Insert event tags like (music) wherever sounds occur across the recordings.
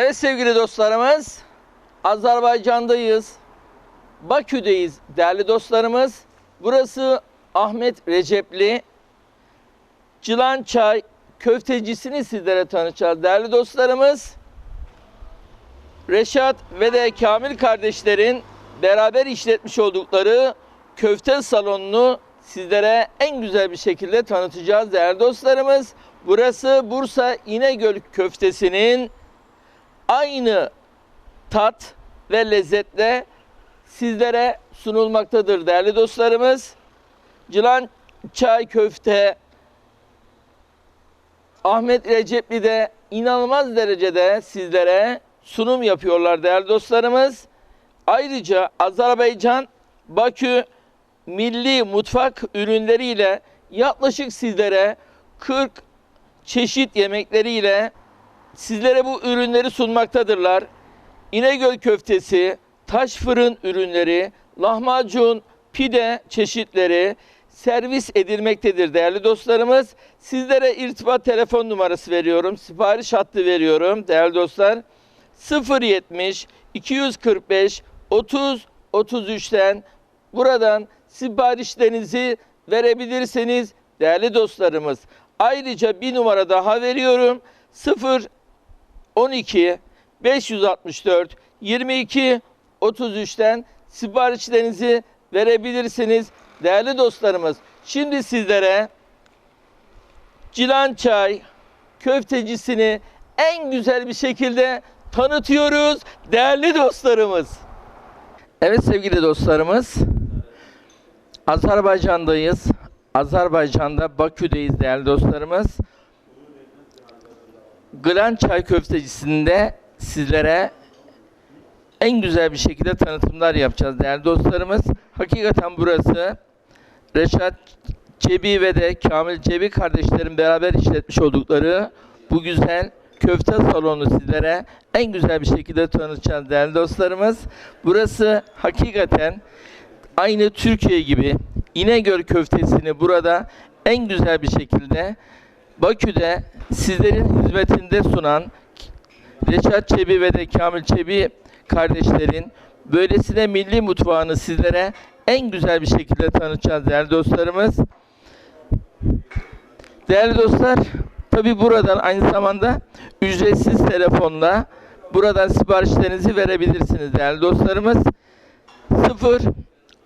Evet sevgili dostlarımız, Azerbaycan'dayız. Bakü'deyiz değerli dostlarımız. Burası Ahmet Recepli. Cılan Çay köftecisini sizlere tanıtacağız değerli dostlarımız. Reşat ve de Kamil kardeşlerin beraber işletmiş oldukları köfte salonunu sizlere en güzel bir şekilde tanıtacağız değerli dostlarımız. Burası Bursa İnegöl köftesinin aynı tat ve lezzetle sizlere sunulmaktadır değerli dostlarımız. Cılan Çay Köfte Ahmet Recepli de inanılmaz derecede sizlere sunum yapıyorlar değerli dostlarımız. Ayrıca Azerbaycan Bakü milli mutfak ürünleriyle yaklaşık sizlere 40 çeşit yemekleriyle sizlere bu ürünleri sunmaktadırlar. İnegöl köftesi, taş fırın ürünleri, lahmacun, pide çeşitleri servis edilmektedir değerli dostlarımız. Sizlere irtibat telefon numarası veriyorum. Sipariş hattı veriyorum değerli dostlar. 070 245 30 33'ten buradan siparişlerinizi verebilirsiniz değerli dostlarımız. Ayrıca bir numara daha veriyorum. 0 12 564 22 33'ten siparişlerinizi verebilirsiniz değerli dostlarımız. Şimdi sizlere Cilan Çay köftecisini en güzel bir şekilde tanıtıyoruz değerli dostlarımız. Evet sevgili dostlarımız. Azerbaycan'dayız. Azerbaycan'da Bakü'deyiz değerli dostlarımız. Glan Çay Köftecisinde sizlere en güzel bir şekilde tanıtımlar yapacağız değerli dostlarımız. Hakikaten burası Reşat Cebi ve de Kamil Cebi kardeşlerin beraber işletmiş oldukları bu güzel köfte salonu sizlere en güzel bir şekilde tanıtacağız değerli dostlarımız. Burası hakikaten aynı Türkiye gibi İnegöl köftesini burada en güzel bir şekilde Bakü'de sizlerin hizmetinde sunan Reşat Çebi ve de Kamil Çebi kardeşlerin böylesine milli mutfağını sizlere en güzel bir şekilde tanıtacağız değerli dostlarımız. Değerli dostlar, tabi buradan aynı zamanda ücretsiz telefonla buradan siparişlerinizi verebilirsiniz değerli dostlarımız. 0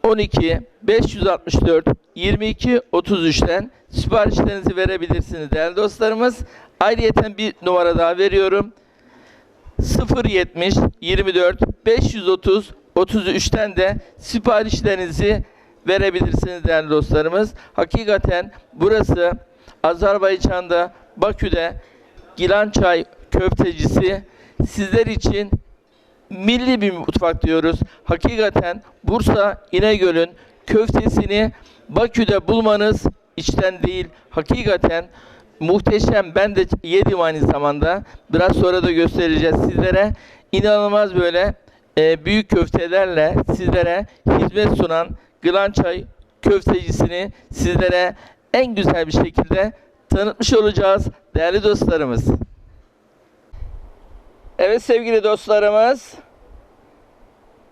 12 564 22 33'ten siparişlerinizi verebilirsiniz değerli dostlarımız. Ayrıyeten bir numara daha veriyorum. 070 24 530 33'ten de siparişlerinizi verebilirsiniz değerli dostlarımız. Hakikaten burası Azerbaycan'da Bakü'de Gilançay köftecisi sizler için milli bir mutfak diyoruz. Hakikaten Bursa İnegöl'ün köftesini Bakü'de bulmanız içten değil. Hakikaten muhteşem. Ben de yedim aynı zamanda. Biraz sonra da göstereceğiz sizlere. İnanılmaz böyle e, büyük köftelerle sizlere hizmet sunan Glançay köftecisini sizlere en güzel bir şekilde tanıtmış olacağız değerli dostlarımız. Evet sevgili dostlarımız.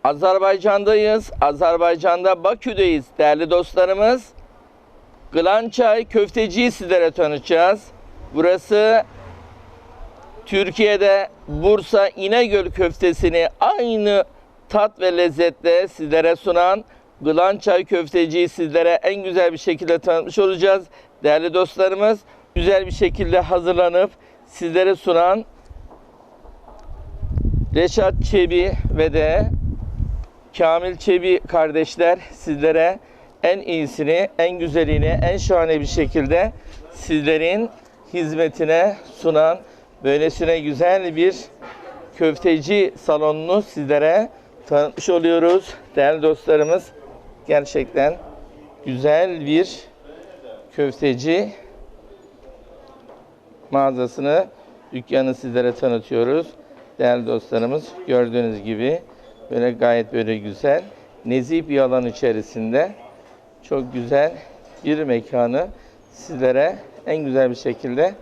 Azerbaycan'dayız. Azerbaycan'da Bakü'deyiz değerli dostlarımız. Glançay köfteciyi sizlere tanıtacağız. Burası Türkiye'de Bursa İnegöl köftesini aynı tat ve lezzetle sizlere sunan Glançay köfteciyi sizlere en güzel bir şekilde tanıtmış olacağız. Değerli dostlarımız güzel bir şekilde hazırlanıp sizlere sunan Reşat Çebi ve de Kamil Çebi kardeşler sizlere en iyisini, en güzelini, en şahane bir şekilde sizlerin hizmetine sunan böylesine güzel bir köfteci salonunu sizlere tanıtmış oluyoruz. Değerli dostlarımız gerçekten güzel bir köfteci mağazasını, dükkanı sizlere tanıtıyoruz. Değerli dostlarımız gördüğünüz gibi böyle gayet böyle güzel, nezih bir alan içerisinde çok güzel bir mekanı sizlere en güzel bir şekilde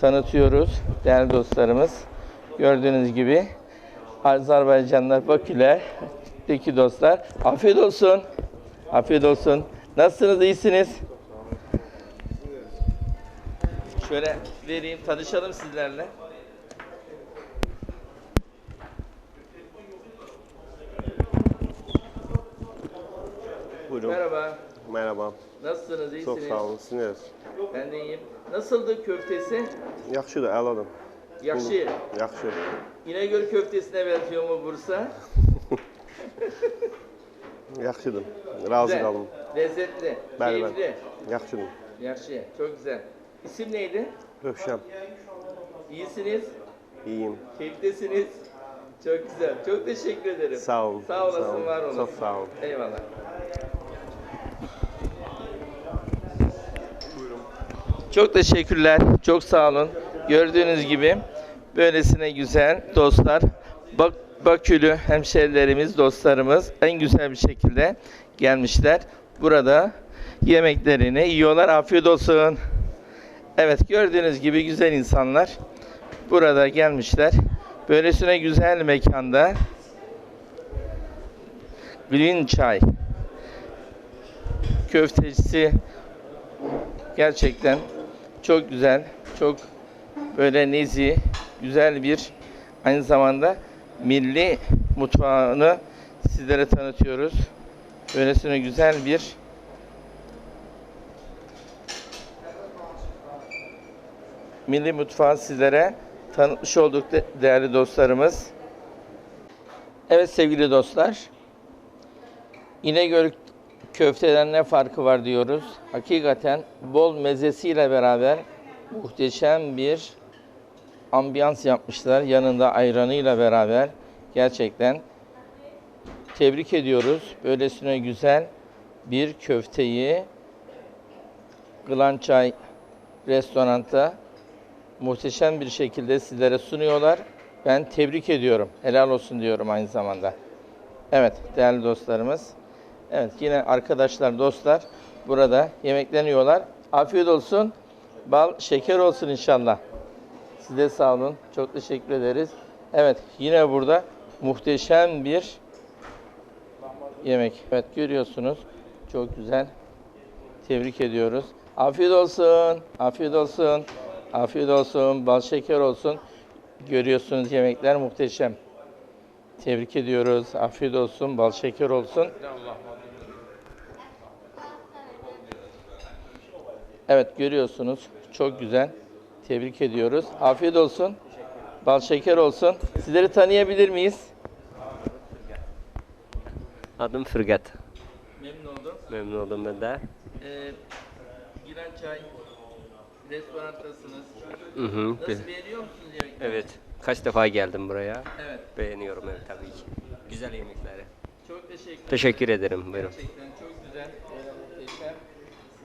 tanıtıyoruz değerli dostlarımız. Gördüğünüz gibi Azerbaycanlar, Baküler'deki dostlar. Afiyet olsun. Afiyet olsun. Nasılsınız? İyisiniz? Şöyle vereyim, tanışalım sizlerle. Buyurun. Merhaba. Merhaba. Nasılsınız? İyisiniz? Çok sağ olun. Siz? Ben de iyiyim. Nasıldı köftesi? Yaxşıdır, əladır. Yakşı. Yaxşı. İnegöl köftesine benziyor mu Bursa? (laughs) Yaxşıdır. Razı Güzel. qalın. Lezzetli. Bəli, bəli. Keyifli. Yaxşıdır. Yakşı. Çok güzel. İsim neydi? Rövşən. İyisiniz. İyiyim. Keyiflisiniz. Çok güzel. Çok teşekkür ederim. Sağ olun. Sağ olasın, olun. var olasın. Çok sağ olun. Eyvallah. Çok teşekkürler. Çok sağ olun. Gördüğünüz gibi böylesine güzel dostlar. Bak Bakülü hemşerilerimiz, dostlarımız en güzel bir şekilde gelmişler. Burada yemeklerini yiyorlar. Afiyet olsun. Evet gördüğünüz gibi güzel insanlar burada gelmişler. Böylesine güzel mekanda Green Çay köftecisi gerçekten çok güzel, çok böyle nezih, güzel bir aynı zamanda milli mutfağını sizlere tanıtıyoruz. Böylesine güzel bir milli mutfağı sizlere tanıtmış olduk de- değerli dostlarımız. Evet sevgili dostlar. İnegöl köfteden ne farkı var diyoruz. Hakikaten bol mezesiyle beraber muhteşem bir ambiyans yapmışlar. Yanında ayranıyla beraber gerçekten tebrik ediyoruz. Böylesine güzel bir köfteyi Gılançay restoranda muhteşem bir şekilde sizlere sunuyorlar. Ben tebrik ediyorum. Helal olsun diyorum aynı zamanda. Evet değerli dostlarımız. Evet yine arkadaşlar, dostlar burada yemeklerini yiyorlar. Afiyet olsun. Bal, şeker olsun inşallah. Size sağ olun. Çok teşekkür ederiz. Evet yine burada muhteşem bir yemek. Evet görüyorsunuz. Çok güzel. Tebrik ediyoruz. Afiyet olsun. Afiyet olsun. Afiyet olsun. Bal şeker olsun. Görüyorsunuz yemekler muhteşem. Tebrik ediyoruz. Afiyet olsun. Bal şeker olsun. Evet görüyorsunuz. Çok güzel. Tebrik ediyoruz. Afiyet olsun. Bal şeker olsun. Sizleri tanıyabilir miyiz? Adım Fırgat. Memnun oldum. Memnun oldum ben de. Ee, Giren Çay restorantasınız. Hı hı. Nasıl beğeniyor musunuz yemekleri? Evet. Kaç defa geldim buraya. Evet. Beğeniyorum evet tabii ki. Güzel yemekleri. Çok teşekkür Teşekkür ederim. Buyurun. Gerçekten çok güzel.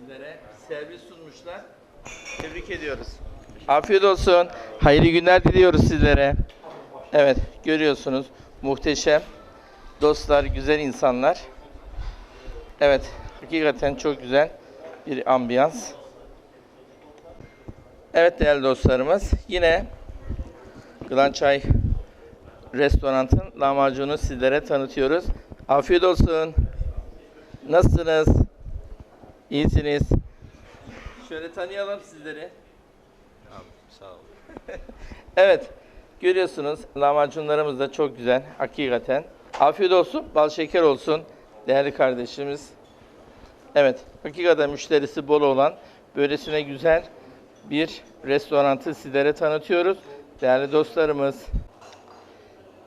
Sizlere servis sunmuşlar. Tebrik ediyoruz. Afiyet olsun. Hayırlı günler diliyoruz sizlere. Evet, görüyorsunuz muhteşem dostlar, güzel insanlar. Evet, hakikaten çok güzel bir ambiyans. Evet değerli dostlarımız, yine Gılançay Restorant'ın lahmacunu sizlere tanıtıyoruz. Afiyet olsun. Nasılsınız? İyisiniz. Şöyle tanıyalım sizleri. Sağ ol. (laughs) Evet, görüyorsunuz lahmacunlarımız da çok güzel hakikaten. Afiyet olsun, bal şeker olsun değerli kardeşimiz. Evet, hakikaten müşterisi bol olan böylesine güzel bir restorantı sizlere tanıtıyoruz. Değerli dostlarımız.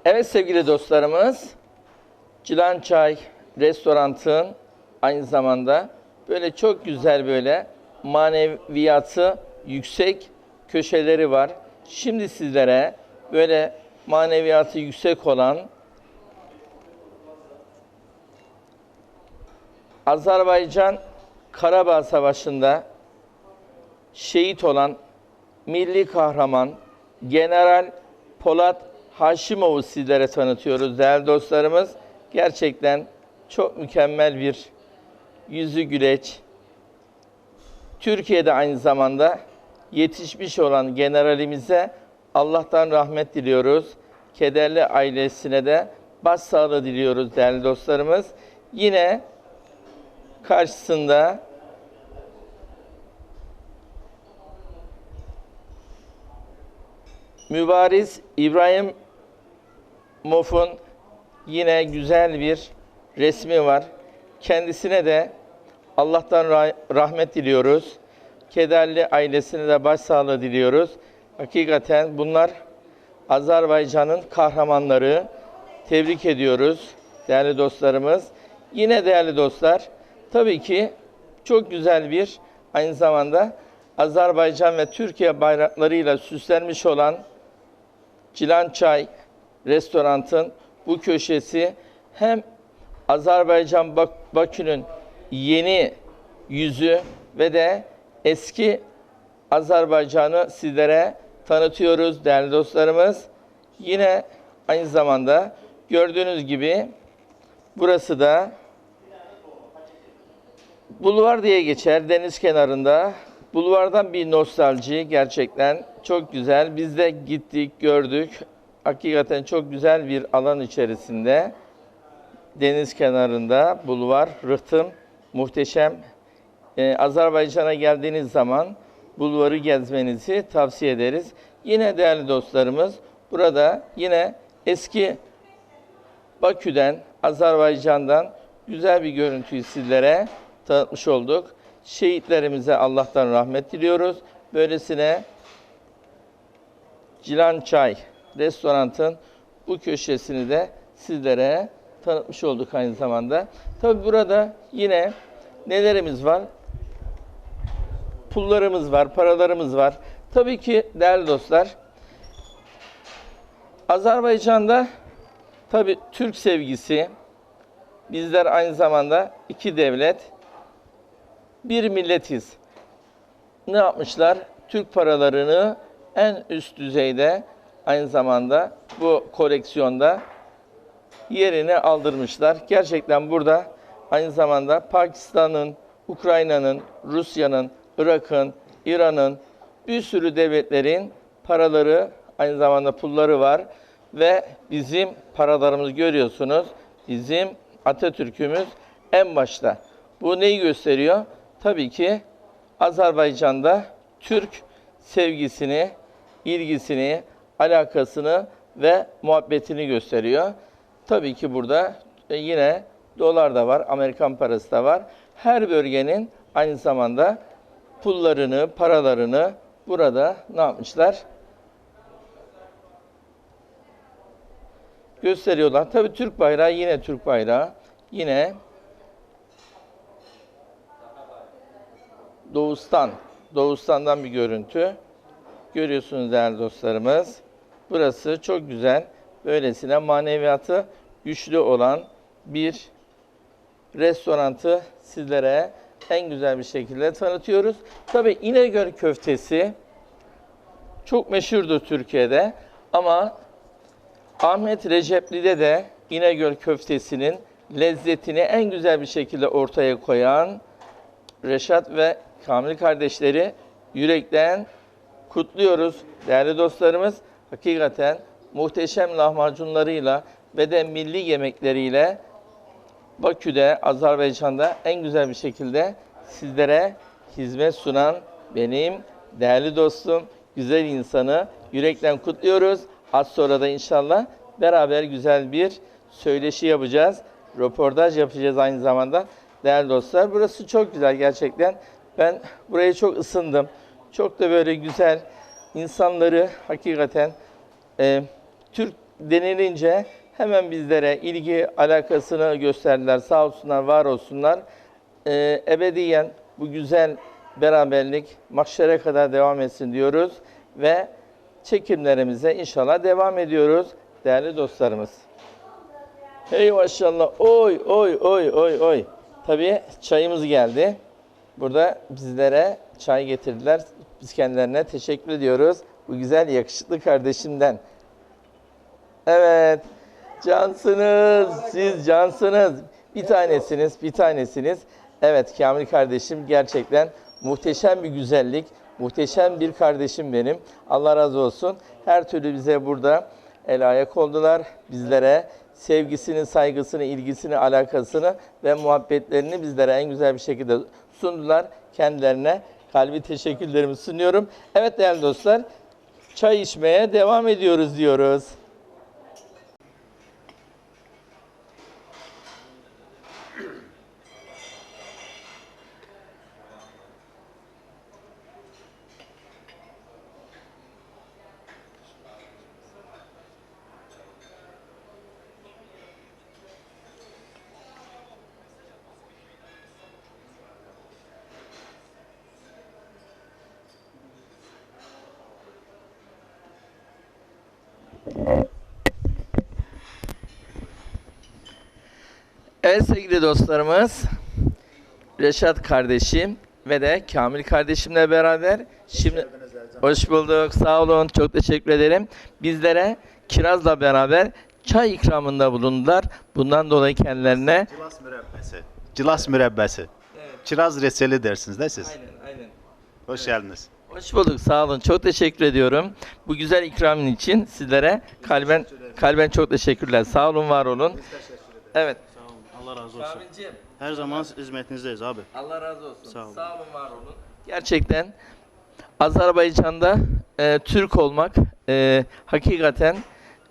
Evet sevgili dostlarımız, Cilan Çay Restorant'ın aynı zamanda böyle çok güzel böyle maneviyatı yüksek köşeleri var. Şimdi sizlere böyle maneviyatı yüksek olan Azerbaycan Karabağ Savaşı'nda şehit olan milli kahraman General Polat Haşimov'u sizlere tanıtıyoruz değerli dostlarımız. Gerçekten çok mükemmel bir yüzü güleç. Türkiye'de aynı zamanda yetişmiş olan generalimize Allah'tan rahmet diliyoruz. Kederli ailesine de başsağlığı diliyoruz değerli dostlarımız. Yine karşısında Mübariz İbrahim Mof'un yine güzel bir resmi var. Kendisine de Allah'tan ra- rahmet diliyoruz. Kederli ailesine de başsağlığı diliyoruz. Hakikaten bunlar Azerbaycan'ın kahramanları. Tebrik ediyoruz değerli dostlarımız. Yine değerli dostlar, tabii ki çok güzel bir aynı zamanda Azerbaycan ve Türkiye bayraklarıyla süslenmiş olan Cilan Çay restorantın bu köşesi hem Azerbaycan Bak- Bakü'nün yeni yüzü ve de eski Azerbaycan'ı sizlere tanıtıyoruz değerli dostlarımız. Yine aynı zamanda gördüğünüz gibi burası da Bulvar diye geçer deniz kenarında. Bulvardan bir nostalji gerçekten çok güzel. Biz de gittik, gördük. Hakikaten çok güzel bir alan içerisinde. Deniz kenarında bulvar, rıhtım muhteşem. Ee, Azerbaycan'a geldiğiniz zaman bulvarı gezmenizi tavsiye ederiz. Yine değerli dostlarımız burada yine eski Bakü'den, Azerbaycan'dan güzel bir görüntüyü sizlere tanıtmış olduk. Şehitlerimize Allah'tan rahmet diliyoruz. Böylesine Cilan Çay restorantın bu köşesini de sizlere tanıtmış olduk aynı zamanda. Tabi burada yine nelerimiz var? Pullarımız var, paralarımız var. Tabii ki değerli dostlar, Azerbaycan'da tabi Türk sevgisi, bizler aynı zamanda iki devlet, bir milletiz. Ne yapmışlar? Türk paralarını en üst düzeyde aynı zamanda bu koleksiyonda yerine aldırmışlar. Gerçekten burada aynı zamanda Pakistan'ın, Ukrayna'nın, Rusya'nın, Irak'ın, İran'ın bir sürü devletlerin paraları, aynı zamanda pulları var ve bizim paralarımız görüyorsunuz. Bizim Atatürk'ümüz en başta. Bu neyi gösteriyor? Tabii ki Azerbaycan'da Türk sevgisini, ilgisini, alakasını ve muhabbetini gösteriyor. Tabii ki burada e, yine dolar da var, Amerikan parası da var. Her bölgenin aynı zamanda pullarını, paralarını burada ne yapmışlar? Gösteriyorlar. Tabii Türk bayrağı yine Türk bayrağı. Yine Doğustan, Doğustan'dan bir görüntü. Görüyorsunuz değerli dostlarımız. Burası çok güzel. Böylesine maneviyatı güçlü olan bir restorantı sizlere en güzel bir şekilde tanıtıyoruz. Tabii İnegöl köftesi çok meşhurdur Türkiye'de ama Ahmet Recep'li'de de İnegöl köftesinin lezzetini en güzel bir şekilde ortaya koyan Reşat ve Kamil kardeşleri yürekten kutluyoruz değerli dostlarımız. Hakikaten muhteşem lahmacunlarıyla ve de milli yemekleriyle Bakü'de, Azerbaycan'da en güzel bir şekilde sizlere hizmet sunan benim değerli dostum, güzel insanı yürekten kutluyoruz. Az sonra da inşallah beraber güzel bir söyleşi yapacağız. Röportaj yapacağız aynı zamanda. Değerli dostlar, burası çok güzel gerçekten. Ben buraya çok ısındım. Çok da böyle güzel insanları hakikaten e, Türk denilince hemen bizlere ilgi alakasını gösterdiler. Sağ olsunlar, var olsunlar. E, ebediyen bu güzel beraberlik mahşere kadar devam etsin diyoruz ve çekimlerimize inşallah devam ediyoruz değerli dostlarımız. Hey maşallah. Oy oy oy oy oy. Tabii çayımız geldi. Burada bizlere çay getirdiler. Biz kendilerine teşekkür ediyoruz. Bu güzel yakışıklı kardeşimden. Evet. Cansınız. Siz cansınız. Bir tanesiniz, bir tanesiniz. Evet Kamil kardeşim gerçekten muhteşem bir güzellik. Muhteşem bir kardeşim benim. Allah razı olsun. Her türlü bize burada el ayak oldular. Bizlere sevgisini, saygısını, ilgisini, alakasını ve muhabbetlerini bizlere en güzel bir şekilde sundular. Kendilerine kalbi teşekkürlerimi sunuyorum. Evet değerli dostlar, çay içmeye devam ediyoruz diyoruz. Evet sevgili dostlarımız, Reşat kardeşim ve de Kamil kardeşimle beraber şimdi hoş bulduk. Sağ olun. Çok teşekkür ederim. Bizlere kirazla beraber çay ikramında bulundular. Bundan dolayı kendilerine Cilas mürebbesi. Cilas mürebbesi. Kiraz reçeli dersiniz ne siz? Aynen, aynen. Hoş geldiniz. Hoş bulduk. Sağ olun. Çok teşekkür ediyorum. Bu güzel ikramın için sizlere kalben kalben çok teşekkürler. Sağ olun, var olun. Evet. Allah razı olsun. Kamilciğim Her zaman hizmetinizdeyiz abi. Allah razı olsun. Sağ olun. Sağ olun, var olun. Gerçekten Azerbaycan'da e, Türk olmak e, hakikaten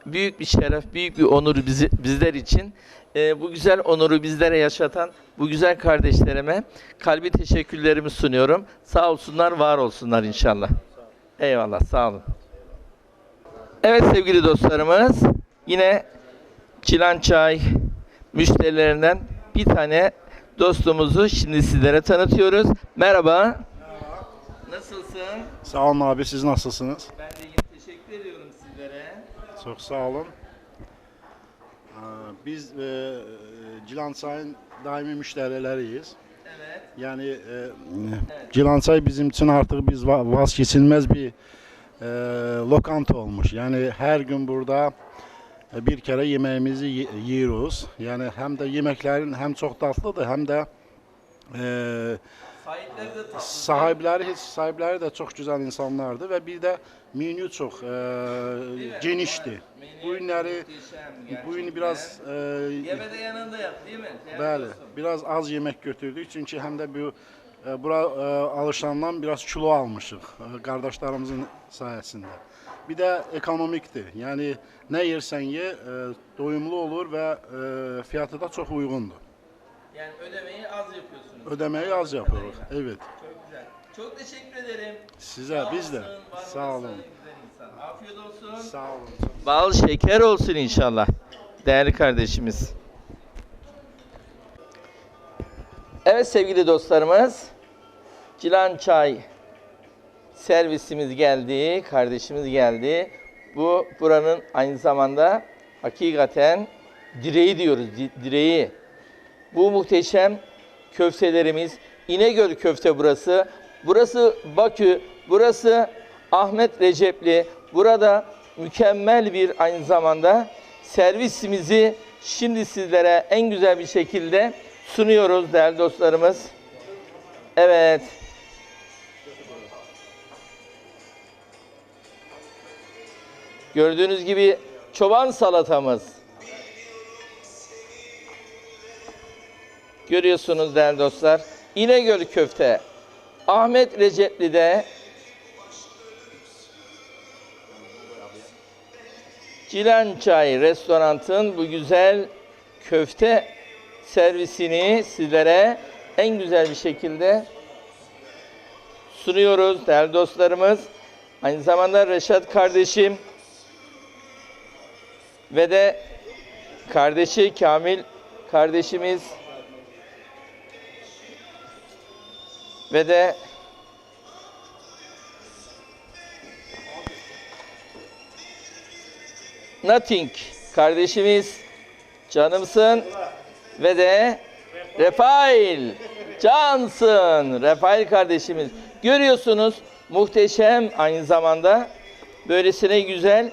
büyük bir şeref, büyük bir onur bizi, bizler için. E, bu güzel onuru bizlere yaşatan bu güzel kardeşlerime kalbi teşekkürlerimi sunuyorum. Sağ olsunlar, var olsunlar inşallah. Eyvallah, sağ olun. Evet sevgili dostlarımız, yine Çilan Çay müşterilerinden bir tane dostumuzu şimdi sizlere tanıtıyoruz. Merhaba. Nasılsın? Sağ olun abi siz nasılsınız? Ben de iyi teşekkür ediyorum sizlere. Çok sağ olun. Ee, Biz e, Cilansay'ın daimi müşterileriyiz. Evet. Yani e, Cilansay bizim için artık biz va- vazgeçilmez bir e, lokanta olmuş. Yani her gün burada e, bir kere yemeğimizi yi- yiyoruz. Yani hem de yemeklerin hem çok tatlıdır hem de e, Sahipleri de tatlı. Sahipleri sahipleri de çok güzel insanlardı ve bir de menü çok e, genişti. Bu ürünleri bu ürünü biraz e, Yeme de yanında yap değil mi? Değerli bəli, dostum. biraz az yemek götürdük çünkü hem de bu e, bura e, alışandan biraz kilo almışıq e, kardeşlerimizin sayesinde. Bir de ekonomikti. Yani ne yersen ye e, doyumlu olur ve e, fiyatı da çok uygundu. Yani ödemeyi az yapıyorsunuz. Ödemeyi az yapıyoruz. Evet. Çok güzel. Çok teşekkür ederim. Size biz de. olasın, var Sağ olasın, olun. güzel insan. Afiyet olsun. Sağ olun. Bal şeker olsun inşallah. Değerli kardeşimiz. Evet sevgili dostlarımız. Cilan Çay servisimiz geldi. Kardeşimiz geldi. Bu buranın aynı zamanda hakikaten direği diyoruz. di- Direği. Bu muhteşem köftelerimiz. İnegöl köfte burası. Burası Bakü. Burası Ahmet Recepli. Burada mükemmel bir aynı zamanda servisimizi şimdi sizlere en güzel bir şekilde sunuyoruz değerli dostlarımız. Evet. Gördüğünüz gibi çoban salatamız. Görüyorsunuz değerli dostlar. İnegöl köfte. Ahmet Recepli'de Cilan Çay Restorant'ın bu güzel köfte servisini sizlere en güzel bir şekilde sunuyoruz değerli dostlarımız. Aynı zamanda Reşat kardeşim ve de kardeşi Kamil kardeşimiz ve de Nothing kardeşimiz canımsın ve de Refail cansın. Refail kardeşimiz. Görüyorsunuz muhteşem aynı zamanda. Böylesine güzel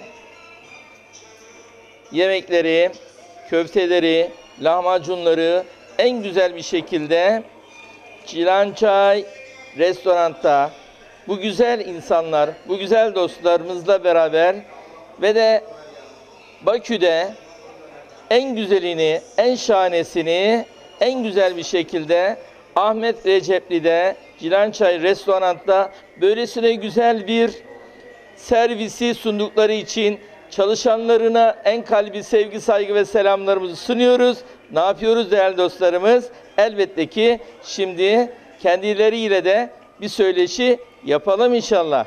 yemekleri, köfteleri, lahmacunları en güzel bir şekilde Çilan Çay restoranda. Bu güzel insanlar, bu güzel dostlarımızla beraber ve de Bakü'de en güzelini, en şahanesini en güzel bir şekilde Ahmet Recepli'de Cilançay Restoran'da böylesine güzel bir servisi sundukları için çalışanlarına en kalbi sevgi, saygı ve selamlarımızı sunuyoruz. Ne yapıyoruz değerli dostlarımız? Elbette ki şimdi kendileriyle de bir söyleşi yapalım inşallah.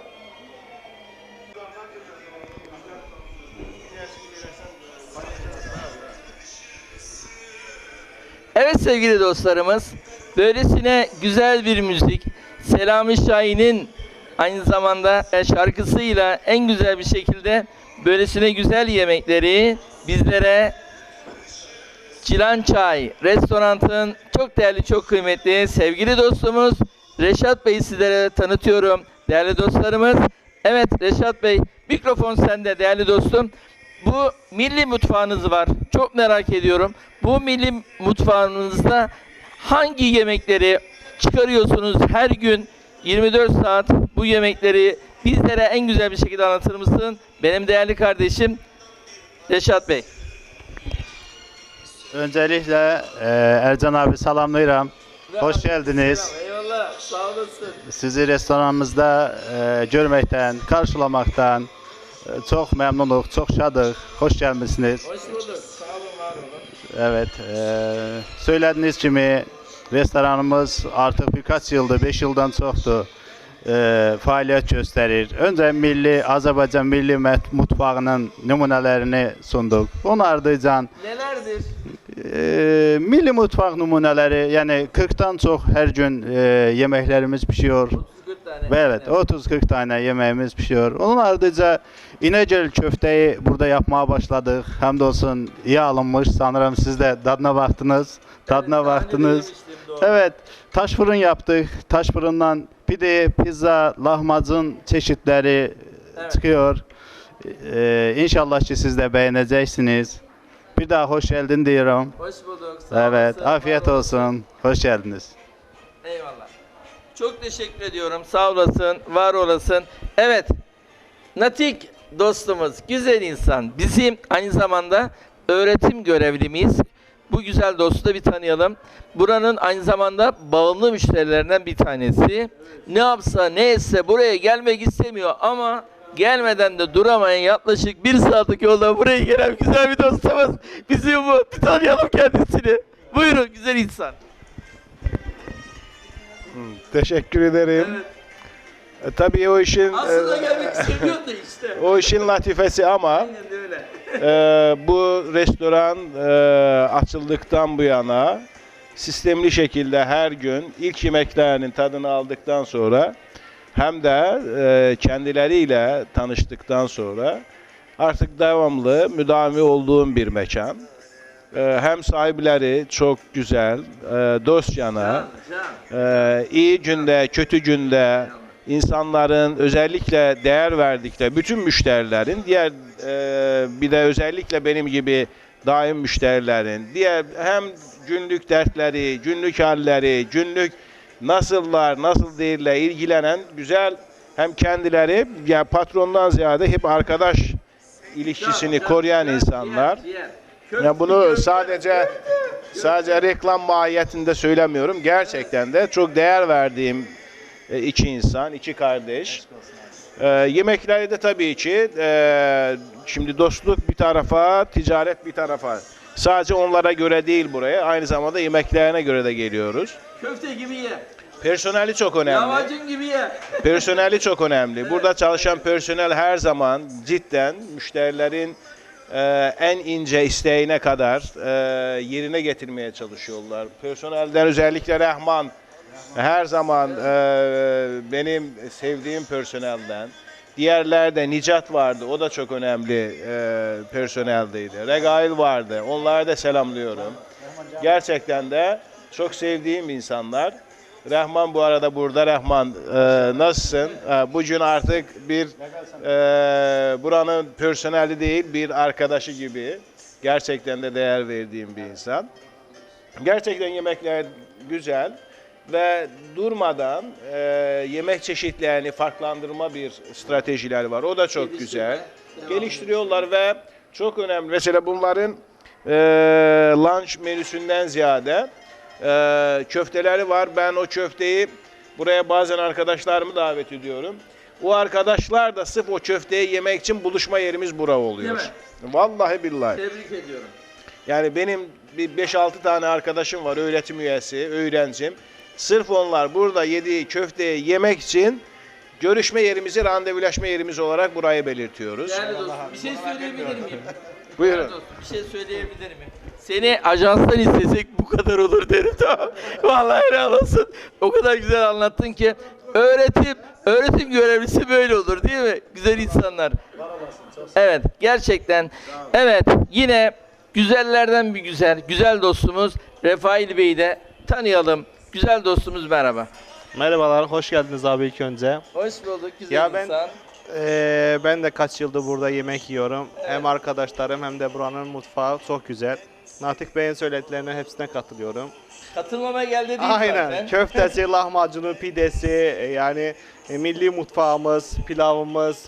Evet sevgili dostlarımız, böylesine güzel bir müzik, Selami Şahin'in aynı zamanda şarkısıyla en güzel bir şekilde böylesine güzel yemekleri bizlere Cilan Çay restoranın çok değerli, çok kıymetli sevgili dostumuz Reşat Bey'i sizlere tanıtıyorum. Değerli dostlarımız, evet Reşat Bey mikrofon sende değerli dostum. Bu milli mutfağınız var. Çok merak ediyorum. Bu milli mutfağınızda hangi yemekleri çıkarıyorsunuz her gün 24 saat bu yemekleri bizlere en güzel bir şekilde anlatır mısın? Benim değerli kardeşim Reşat Bey. Öncelikle e, Ercan abi salamlayıram. Hoş geldiniz. Eyvallah. Sağ olasın. Sizi restoranımızda e, görməkdən, karşılamaktan e, çok memnunuk, çok şadıq. Hoş gelmişsiniz. Hoş bulduk. Sağ olun, var olun. Evet, e, söylediğiniz gibi restoranımız artık birkaç yıldır, 5 yıldan çoxdur e, faaliyet gösterir. Önce milli, Azerbaycan milli mət- mutfağının nümunələrini sunduk. Onun ardınca Nelerdir? e, milli mutfaq nümunələri, yəni 40-dan çox hər gün e, yeməklərimiz pişiyor. 40 tane. Evet, 30-40 tane yeməyimiz pişiyor. Onun ardınca İnegöl köftəyi burada yapmaya başladık. Həm də olsun iyi alınmış. Sanırım siz de dadına baktınız. Tadına baktınız. Evet, taş fırın yaptık. Taş fırından pide, pizza, lahmacun çeşitleri Evet. çıkıyor. Ee, inşallah ki siz de beğeneceksiniz. Bir daha hoş geldin diyorum. Hoş bulduk. Sağ Evet, olasın, afiyet olsun. Hoş geldiniz. Eyvallah. Çok teşekkür ediyorum. Sağ olasın, var olasın. Evet, Natik dostumuz, güzel insan. Bizim aynı zamanda öğretim görevlimiz. Bu güzel dostu da bir tanıyalım. Buranın aynı zamanda bağımlı müşterilerinden bir tanesi. Ne yapsa ne etse buraya gelmek istemiyor ama gelmeden de duramayan yaklaşık bir saatlik yolda buraya gelen güzel bir dostumuz. Bizim bu. Bir tanıyalım kendisini. Buyurun güzel insan. Teşekkür ederim. E, tabii o işin Aslında e, gelmek istemiyor da işte. o işin latifesi ama Aynen öyle. E, bu restoran e, açıldıktan bu yana sistemli şekilde her gün ilk yemeklerinin tadını aldıktan sonra hem de e, kendileriyle tanıştıktan sonra artık devamlı müdavimi olduğum bir mekan. E, hem sahipleri çok güzel, e, dost yana, Ee, iyi günde, kötü günde insanların özellikle değer verdikleri bütün müşterilerin diğer e, bir de özellikle benim gibi daim müşterilerin diğer hem günlük dertleri, günlük halleri, günlük nasıllar, nasıl değiller ilgilenen güzel hem kendileri yani patrondan ziyade hep arkadaş ilişkisini koruyan insanlar. Ya bunu sadece sadece reklam mahiyetinde söylemiyorum. Gerçekten de çok değer verdiğim e, iki insan, iki kardeş. E, yemekleri de tabii ki e, şimdi dostluk bir tarafa, ticaret bir tarafa. Sadece onlara göre değil buraya, aynı zamanda yemeklerine göre de geliyoruz. Köfte gibi ye. Personeli çok önemli. Lahmacun gibi ye. (laughs) Personeli çok önemli. Burada çalışan personel her zaman cidden müşterilerin e, en ince isteğine kadar e, yerine getirmeye çalışıyorlar. Personelden özellikle Rahman her zaman e, benim sevdiğim personelden. Diğerlerde Nicat vardı. O da çok önemli e, personeldeydi. Regail vardı. Onları da selamlıyorum. Gerçekten de çok sevdiğim insanlar. Rahman bu arada burada. Rahman e, nasılsın? E, bugün artık bir e, buranın personeli değil bir arkadaşı gibi. Gerçekten de değer verdiğim bir insan. Gerçekten yemekler güzel. Ve durmadan e, yemek çeşitlerini farklandırma bir stratejileri var. O da çok güzel. Geliştiriyorlar ve çok önemli. Mesela bunların e, lunch menüsünden ziyade e, köfteleri var. Ben o köfteyi buraya bazen arkadaşlarımı davet ediyorum. O arkadaşlar da sırf o köfteyi yemek için buluşma yerimiz bura oluyor. Vallahi billahi. Tebrik ediyorum. Yani benim bir 5-6 tane arkadaşım var öğretim üyesi, öğrencim. Sırf onlar burada yediği köfteyi yemek için görüşme yerimizi, randevulaşma yerimiz olarak burayı belirtiyoruz. Değerli dostum bir şey söyleyebilir miyim? Buyurun. Değerli dostum, bir şey söyleyebilir miyim? Seni ajanstan istesek bu kadar olur derim tamam. Vallahi helal olsun. O kadar güzel anlattın ki öğretim, öğretim görevlisi böyle olur değil mi? Güzel insanlar. Evet gerçekten. Evet yine güzellerden bir güzel, güzel dostumuz Refail Bey'i de tanıyalım. Güzel dostumuz merhaba. Merhabalar, hoş geldiniz abi ilk önce. Hoş bulduk güzel Ya ben- insan. Ee, ben de kaç yıldır burada yemek yiyorum. Hem arkadaşlarım hem de buranın mutfağı çok güzel. Natik Bey'in söylediklerine hepsine katılıyorum. Katılmama geldi değil Aynen, zaten. köftesi, (laughs) lahmacunu, pidesi, e, yani e, milli mutfağımız, pilavımız.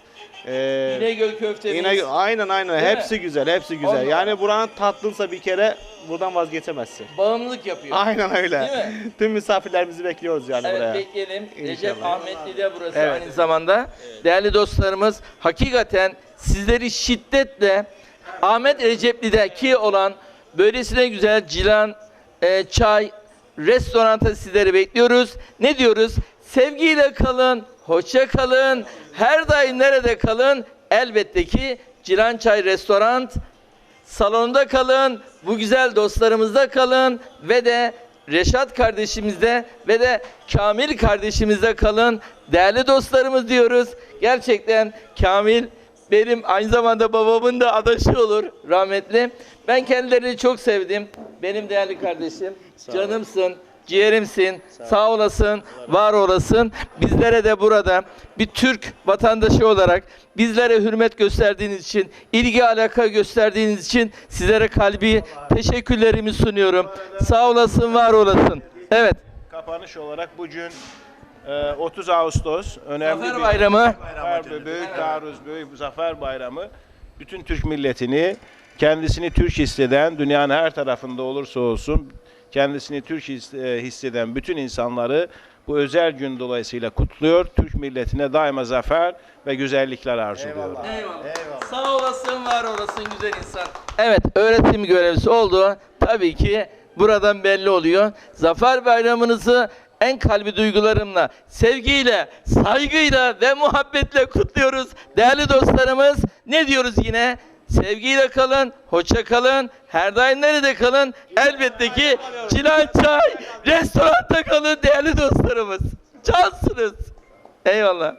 E, İnegöl köftemiz. İnegöl- aynen aynen, Değil hepsi güzel, hepsi güzel. Ondan- Yani buranın tatlınsa bir kere buradan vazgeçemezsin. Bağımlılık yapıyor. Aynen öyle. Değil mi? Tüm misafirlerimizi bekliyoruz yani Evet buraya. bekleyelim. Recep İnşallah. Ahmetli de burası Evet. aynı zamanda. Değerli dostlarımız hakikaten sizleri şiddetle Ahmet Recep'li'deki olan böylesine güzel cilan, e, çay, restoranta sizleri bekliyoruz. Ne diyoruz? Sevgiyle kalın, hoşça kalın, her daim nerede kalın? Elbette ki Cilan Çay Restoran salonda kalın, bu güzel dostlarımızda kalın ve de Reşat kardeşimizde ve de Kamil kardeşimizde kalın. Değerli dostlarımız diyoruz. Gerçekten Kamil benim aynı zamanda babamın da adaşı olur rahmetli. Ben kendilerini çok sevdim. Benim değerli kardeşim. Canımsın, ciğerimsin. Sağ olasın, var olasın. Bizlere de burada bir Türk vatandaşı olarak bizlere hürmet gösterdiğiniz için, ilgi alaka gösterdiğiniz için sizlere kalbi teşekkürlerimi sunuyorum. Sağ olasın, var olasın. Evet, Kapanış olarak bugün e, 30 Ağustos önemli Zafer bir Bayramı. Zafer, büyük taarruz, büyük zafer bayramı. Bütün Türk milletini kendisini Türk hisseden, dünyanın her tarafında olursa olsun kendisini Türk e, hisseden bütün insanları bu özel gün dolayısıyla kutluyor. Türk milletine daima zafer ve güzellikler arzuluyor. Eyvallah. Sağ olasın, var olasın güzel insan. Evet, öğretim görevlisi oldu. Tabii ki buradan belli oluyor. Zafer bayramınızı en kalbi duygularımla, sevgiyle, saygıyla ve muhabbetle kutluyoruz. Değerli dostlarımız, ne diyoruz yine? Sevgiyle kalın, hoşça kalın, her daim nerede kalın? Elbette ki Cilan Çay restoranda kalın değerli dostlarımız. Cansınız. Eyvallah.